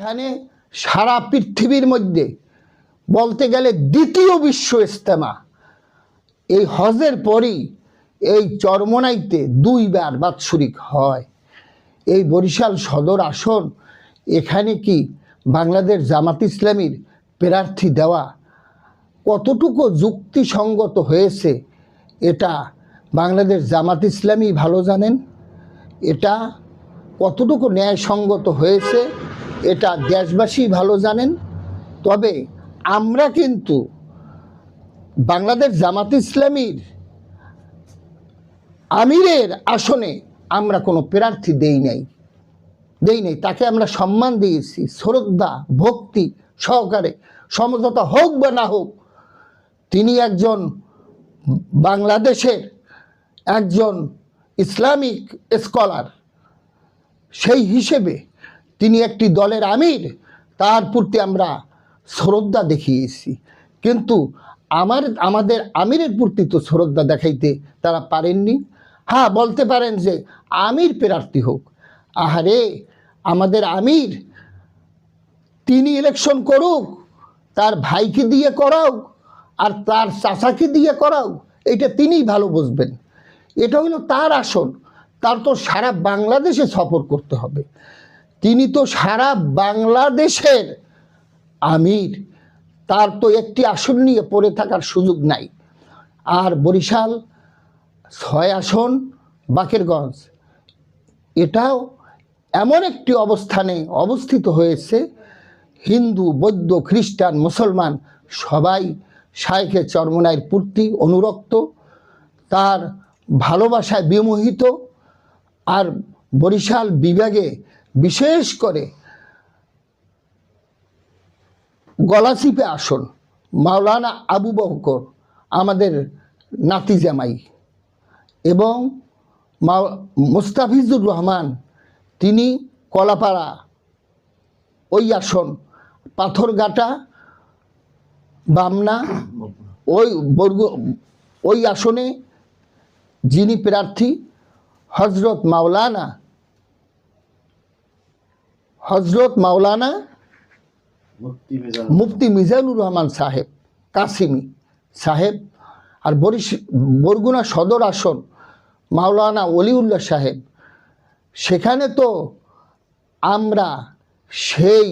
এখানে সারা পৃথিবীর মধ্যে বলতে গেলে দ্বিতীয় বিশ্ব ইস্তেমা এই হজের পরই এই চরমনাইতে দুইবার বাৎসরিক হয়। এই বরিশাল সদর আসন, এখানে কি বাংলাদেশ জামাত ইসলামীর প্রার্থী দেওয়া কতটুকু যুক্তিসঙ্গত হয়েছে, এটা বাংলাদেশ জামাত ইসলামী ভালো জানেন? এটা কতটুকু ন্যায়সঙ্গত হয়েছে এটা দেশবাসী ভালো জানেন। তবে আমরা কিন্তু বাংলাদেশ জামাত ইসলামীর আমিরের আসনে আমরা কোনো প্রার্থী দেই নাই। দেই নাই, তাকে আমরা সম্মান দিয়েছি, শ্রদ্ধা, ভক্তি সহকারে, সমঝোতা হোক বা না হোক, তিনি একজন বাংলাদেশের একজন ইসলামিক স্কলার। সেই হিসেবে তিনি একটি দলের আমির। তার প্রতি আমরা শ্রদ্ধা দেখিয়েছি। কিন্তু আমার, আমাদের আমিরের প্রতি তো শ্রদ্ধা দেখাইতে তারা পারেননি। হ্যাঁ বলতে পারেন যে আমির প্রার্থী হোক। আহারে, আমাদের আমির, তিনি ইলেকশন করুক, তার ভাইকে দিয়ে করাও, আর তার চাচাকে দিয়ে করাও, এটা তিনিই ভালো বুঝবেন। এটা হলো তার আসন। তার তো সারা বাংলাদেশে সফর করতে হবে। তিনি তো সারা বাংলাদেশের আমির। তার তো একটি আসন নিয়ে পড়ে থাকার সুযোগ নাই। আর বরিশাল ছয় আসন, বাকেরগঞ্জ। এটাও এমন একটি অবস্থানে অবস্থিত হয়েছে, হিন্দু, বৌদ্ধ, খ্রিস্টান, মুসলমান, সবাই শায়েখে চরমনাইয়ের পূর্তি অনুরক্ত। তার ভালোবাসায় বিমোহিত। আর বরিশাল বিভাগে বিশেষ করে গলাচিপে আসন। মাওলানা আবু বকর, আমাদের নাতি জামাই এবং মুস্তাফিজুর রহমান, তিনি কলাপাড়া ওই আসন, পাথরঘাটা, বামনা, ওই বর্গ, ওই আসনে যিনি প্রার্থী হজরত মাওলানা হজরত মাওলানা মুফতি মিজানুর রহমান। সাহেব কাসিমি সাহেব আর বরিশ বরগুনা সদর আসন মাওলানা অলিউল্লাহ সাহেব। সেখানে তো আমরা সেই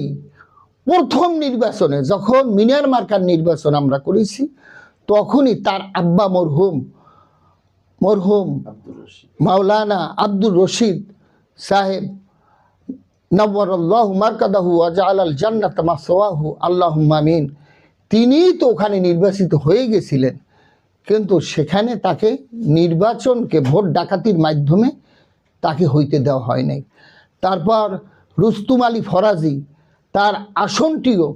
প্রথম নির্বাচনে যখন মিনার মার্কার নির্বাচন আমরা করেছি তখনই তার আব্বা মরহুম মরহুম মাওলানা আব্দুর রশিদ সাহেব নবরল্লাহ মার্কাদাহু আজাল জান্নাত আল্লাহ মামিন তিনিই তো ওখানে নির্বাচিত হয়ে গেছিলেন, কিন্তু সেখানে তাকে নির্বাচনকে ভোট ডাকাতির মাধ্যমে তাকে হইতে দেওয়া হয় নাই। তারপর রুস্তুম আলী ফরাজি তার আসনটিও,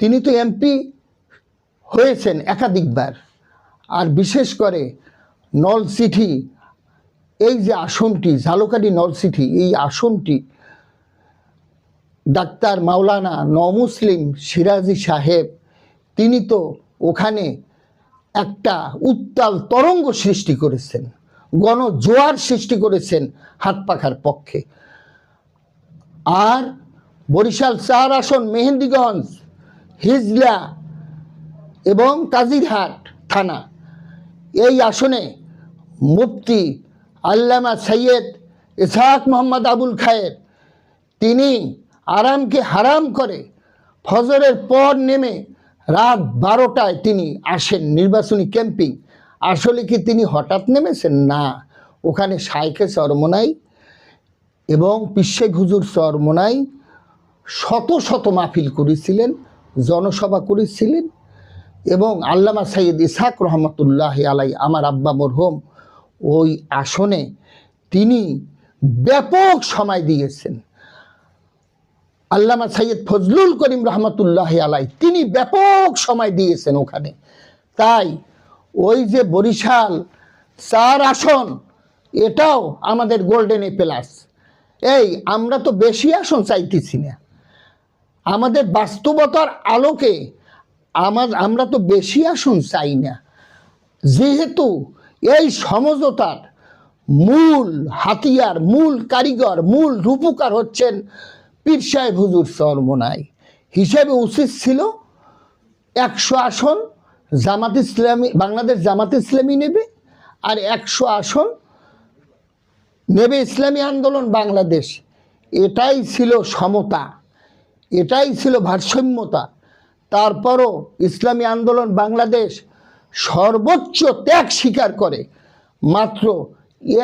তিনি তো এমপি হয়েছেন একাধিকবার। আর বিশেষ করে নলসিটি, এই যে আসনটি, ঝালকাঠি নলসিটি, এই আসনটি ডাক্তার মাওলানা নমুসলিম সিরাজি সাহেব, তিনি তো ওখানে একটা উত্তাল তরঙ্গ সৃষ্টি করেছেন, গণজোয়ার সৃষ্টি করেছেন হাত পাখার পক্ষে। আর বরিশাল চার আসন মেহেন্দিগঞ্জ, হিজলা এবং কাজিরহাট থানা, এই আসনে মুফতি আল্লামা সৈয়দ ইসহাক মোহাম্মদ আবুল খায়ের, তিনি আরামকে হারাম করে ফজরের পর নেমে রাত বারোটায় তিনি আসেন নির্বাচনী ক্যাম্পিং। আসলে কি তিনি হঠাৎ নেমেছেন? না। ওখানে শাইখে চরমনাই এবং পিসেক হুজুর চরমনাই শত শত মাহফিল করেছিলেন, জনসভা করেছিলেন এবং আল্লামা সৈয়দ ইসাক রহমতুল্লাহ আলাই আমার আব্বা মরহুম, ওই আসনে তিনি ব্যাপক সময় দিয়েছেন। আল্লামা সৈয়দ ফজলুল করিম রহমতুল্লাহ আলাই তিনি ব্যাপক সময় দিয়েছেন ওখানে। তাই ওই যে বরিশাল চার আসন, এটাও আমাদের গোল্ডেন এ প্লাস এই, আমরা তো বেশি আসন চাইতেছি না। আমাদের বাস্তবতার আলোকে আমার আমরা তো বেশি আসন চাই না। যেহেতু এই সমঝোতার মূল হাতিয়ার, মূল কারিগর, মূল রূপকার হচ্ছেন পীর সাহেব হুজুর চর্মনাই হিসেবে উচিত ছিল একশো আসন জামাত ইসলামী, বাংলাদেশ জামাত ইসলামী নেবে আর একশো আসন নেবে ইসলামী আন্দোলন বাংলাদেশ। এটাই ছিল সমতা, এটাই ছিল ভারসাম্যতা। তারপরও ইসলামী আন্দোলন বাংলাদেশ সর্বোচ্চ ত্যাগ স্বীকার করে, মাত্র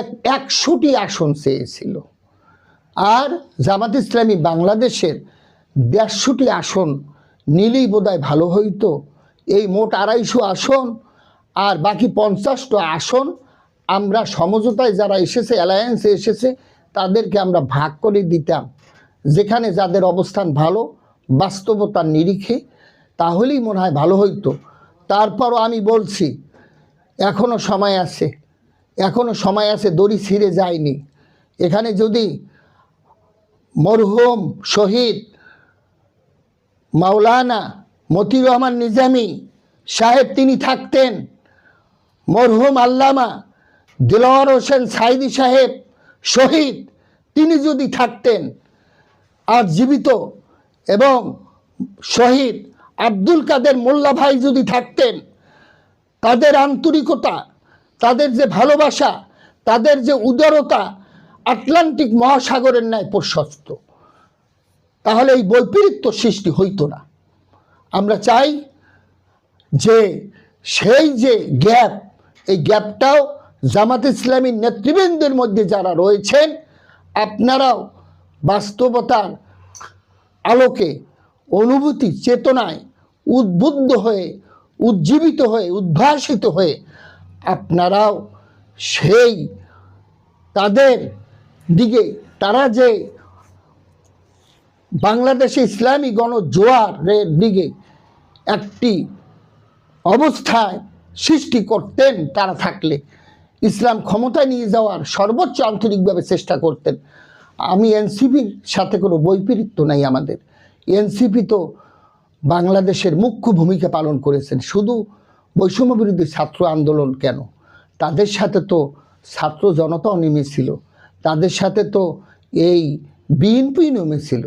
এক একশোটি আসন চেয়েছিল। আর জামাত ইসলামী বাংলাদেশের দেড়শোটি আসন নিলেই বোধহয় ভালো হইতো। এই মোট আড়াইশো আসন আর বাকি পঞ্চাশটা আসন আমরা সমঝোতায় যারা এসেছে অ্যালায়েন্সে এসেছে, তাদেরকে আমরা ভাগ করে দিতাম। যেখানে যাদের অবস্থান ভালো বাস্তবতার নিরিখে, তাহলেই মনে হয় ভালো হইতো। তারপরও আমি বলছি এখনও সময় আছে। এখনও সময় আছে, দড়ি ছিঁড়ে যায়নি। এখানে যদি মরহুম শহীদ মাওলানা মতিউর রহমান নিজামী সাহেব তিনি থাকতেন। মরহুম আল্লামা দিলওয়ার হোসেন সাইদি সাহেব শহীদ তিনি যদি থাকতেন, আর জীবিত এবং শহীদ আব্দুল কাদের মোল্লা ভাই যদি থাকতেন, তাদের আন্তরিকতা, তাদের যে ভালোবাসা, তাদের যে উদারতা আটলান্টিক মহাসাগরের ন্যায় প্রশস্ত। তাহলে এই বৈপরীত্য সৃষ্টি হইতো না। আমরা চাই যে সেই যে গ্যাপ, এই গ্যাপটাও জামাত ইসলামীর নেতৃবৃন্দের মধ্যে যারা রয়েছেন, আপনারাও বাস্তবতার আলোকে, অনুভূতি, চেতনায় উদ্বুদ্ধ হয়ে, উজ্জীবিত হয়ে, উদ্ভাসিত হয়ে, আপনারাও সেই তাদের দিকে তারা যে বাংলাদেশে ইসলামী গণজোয়ারের দিকে একটি অবস্থায় সৃষ্টি করতেন, তারা থাকলে ইসলাম ক্ষমতায় নিয়ে যাওয়ার সর্বোচ্চ আন্তরিকভাবে চেষ্টা করতেন। আমি এনসিপির সাথে কোনো বৈপরীত্য নাই আমাদের। এনসিপি তো বাংলাদেশের মুখ্য ভূমিকা পালন করেছেন। শুধু বৈষম্য বিরোধী ছাত্র আন্দোলন কেন? তাদের সাথে তো ছাত্র জনতাও নেমেছিল। তাদের সাথে তো এই বিএনপি নেমেছিল,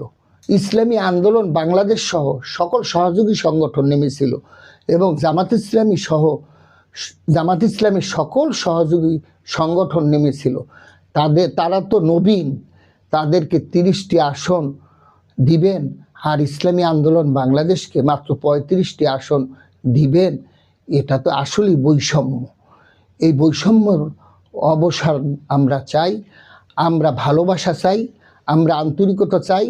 ইসলামী আন্দোলন বাংলাদেশ সহ সকল সহযোগী সংগঠন নেমেছিল এবং জামাত ইসলামী সহ জামাত ইসলামী সকল সহযোগী সংগঠন নেমেছিল। তাদের, তারা তো নবীন, তাদেরকে তিরিশটি আসন দিবেন আর ইসলামী আন্দোলন বাংলাদেশকে মাত্র পঁয়ত্রিশটি আসন দিবেন, এটা তো আসলেই বৈষম্য। এই বৈষম্যর অবসান আমরা চাই। আমরা ভালোবাসা চাই, আমরা আন্তরিকতা চাই,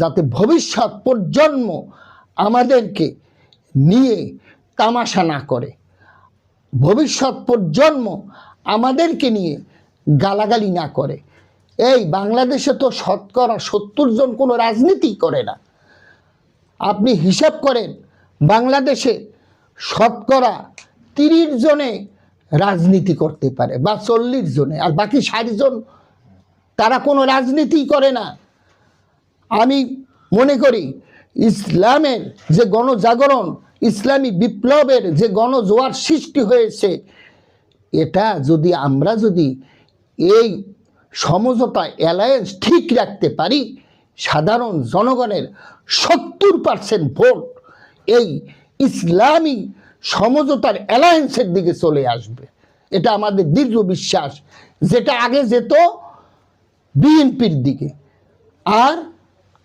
যাতে ভবিষ্যৎ প্রজন্ম আমাদেরকে নিয়ে তামাশা না করে। ভবিষ্যৎ প্রজন্ম আমাদেরকে নিয়ে গালাগালি না করে। এই বাংলাদেশে তো শতকরা সত্তর জন কোনো রাজনীতি করে না। আপনি হিসাব করেন, বাংলাদেশে শতকরা তিরিশ জনে রাজনীতি করতে পারে বা চল্লিশ জনে, আর বাকি ষাট জন তারা কোনো রাজনীতি করে না। আমি মনে করি ইসলামের যে গণজাগরণ, ইসলামী বিপ্লবের যে গণজোয়ার সৃষ্টি হয়েছে, এটা যদি আমরা যদি এই সমঝোতা অ্যালায়েন্স ঠিক রাখতে পারি, সাধারণ জনগণের সত্তর পার্সেন্ট ভোট এই ইসলামী সমঝোতার অ্যালায়েন্সের দিকে চলে আসবে। এটা আমাদের দীর্ঘ বিশ্বাস। যেটা আগে যেত বিএনপির দিকে। আর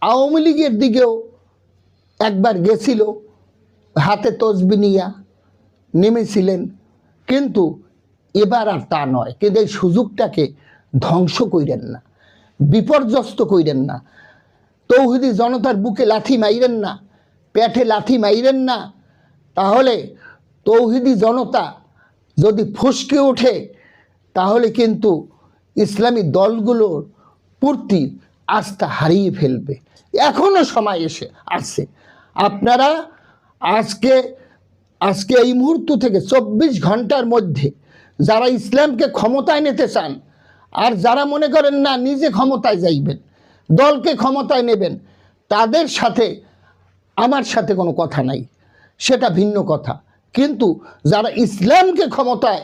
আওয়ামী লীগের দিকেও একবার গেছিল, হাতে তসবি নিয়া নেমেছিলেন। কিন্তু এবার আর তা নয়। কিন্তু এই সুযোগটাকে ধ্বংস কইরেন না, বিপর্যস্ত কইরেন না। তৌহিদি জনতার বুকে লাথি মাইরেন না পেটে লাথি মাইরেন না। তাহলে তৌহিদি জনতা যদি ফুসকে ওঠে, তাহলে কিন্তু ইসলামী দলগুলোর প্রতি আস্থা হারিয়ে ফেলবে। এখনও সময় এসে আছে। আপনারা আজকে আজকে এই মুহূর্ত থেকে চব্বিশ ঘণ্টার মধ্যে যারা ইসলামকে ক্ষমতায় নিতে চান আর যারা মনে করেন না নিজে ক্ষমতায় যাইবেন, দলকে ক্ষমতায় নেবেন, তাদের সাথে আমার সাথে কোনো কথা নাই। সেটা ভিন্ন কথা। কিন্তু যারা ইসলামকে ক্ষমতায়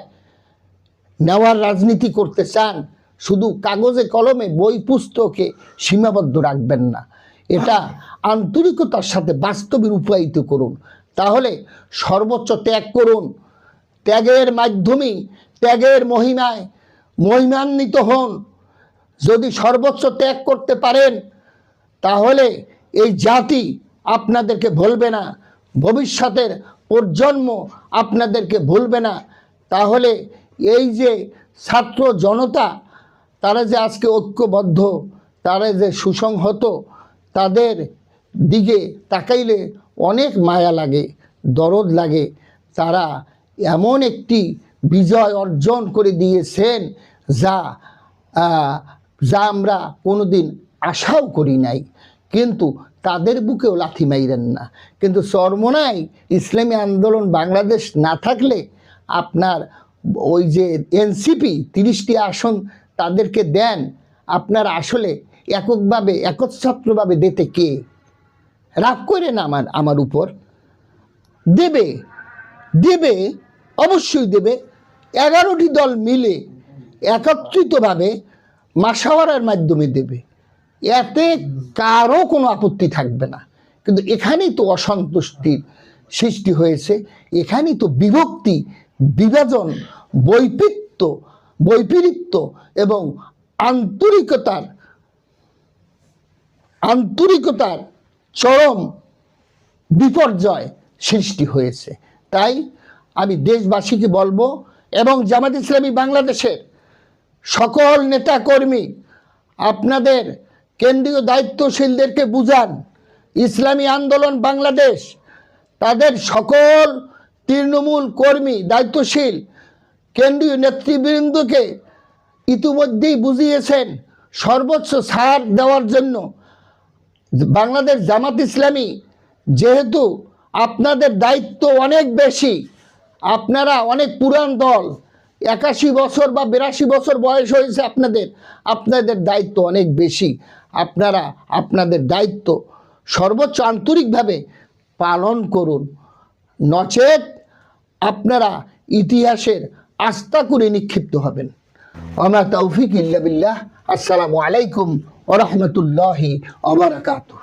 নেওয়ার রাজনীতি করতে চান শুধু কাগজে, কলমে, বই, পুস্তকে সীমাবদ্ধ রাখবেন না। এটা আন্তরিকতার সাথে বাস্তবে রূপায়িত করুন। তাহলে সর্বোচ্চ ত্যাগ করুন। ত্যাগের মাধ্যমে, ত্যাগের মহিমায় মহিমান্বিত হন। যদি সর্বোচ্চ ত্যাগ করতে পারেন, তাহলে এই জাতি আপনাদেরকে ভুলবে না। ভবিষ্যতের প্রজন্ম আপনাদেরকে ভুলবে না। তাহলে এই যে ছাত্র জনতা তারা যে আজকে ঐক্যবদ্ধ, তারা যে সুসংহত, তাদের দিকে তাকাইলে অনেক মায়া লাগে, দরদ লাগে। তারা এমন একটি বিজয় অর্জন করে দিয়েছেন যা যা আমরা কোনোদিন আশাও করি নাই। কিন্তু তাদের বুকেও লাথি মাইরেন না। কিন্তু চরমোনাই ইসলামী আন্দোলন বাংলাদেশ না থাকলে আপনার ওই যে এনসিপি, তিরিশটি আসন তাদেরকে দেন, আপনার আসলে এককভাবে, একচ্ছত্রভাবে দিতে কে? রাগ করেন আমার আমার উপর? দেবে দেবে, অবশ্যই দেবে। এগারোটি দল মিলে একত্রিতভাবে মাসাওয়ারার মাধ্যমে দেবে। এতে কারও কোনো আপত্তি থাকবে না। কিন্তু এখানেই তো অসন্তুষ্টির সৃষ্টি হয়েছে, এখানেই তো বিভক্তি, বিভাজন, বৈপিত্য বৈপরীত্য এবং আন্তরিকতার আন্তরিকতার চরম বিপর্যয় সৃষ্টি হয়েছে। তাই আমি দেশবাসীকে বলব এবং জামাত ইসলামী বাংলাদেশের সকল নেতাকর্মী, আপনাদের কেন্দ্রীয় দায়িত্বশীলদেরকে বুঝান, ইসলামী আন্দোলন বাংলাদেশ, তাদের সকল তৃণমূল কর্মী, দায়িত্বশীল কেন্দ্রীয় নেতৃবৃন্দকে ইতিমধ্যেই বুঝিয়েছেন সর্বোচ্চ ছাড় দেওয়ার জন্য। বাংলাদেশ জামাত ইসলামী যেহেতু আপনাদের দায়িত্ব অনেক বেশি, আপনারা অনেক পুরান দল, একাশি বছর বা বিরাশি বছর বয়স হয়েছে আপনাদের আপনাদের দায়িত্ব অনেক বেশি। আপনারা আপনাদের দায়িত্ব সর্বোচ্চ আন্তরিকভাবে পালন করুন। নচেত আপনারা ইতিহাসের আস্থা করে নিক্ষিপ্ত হবেন। আমার তৌফিক ইল্লা আসসালামু আলাইকুম ওরহমতুল্লাহি ওবরাকাতুহ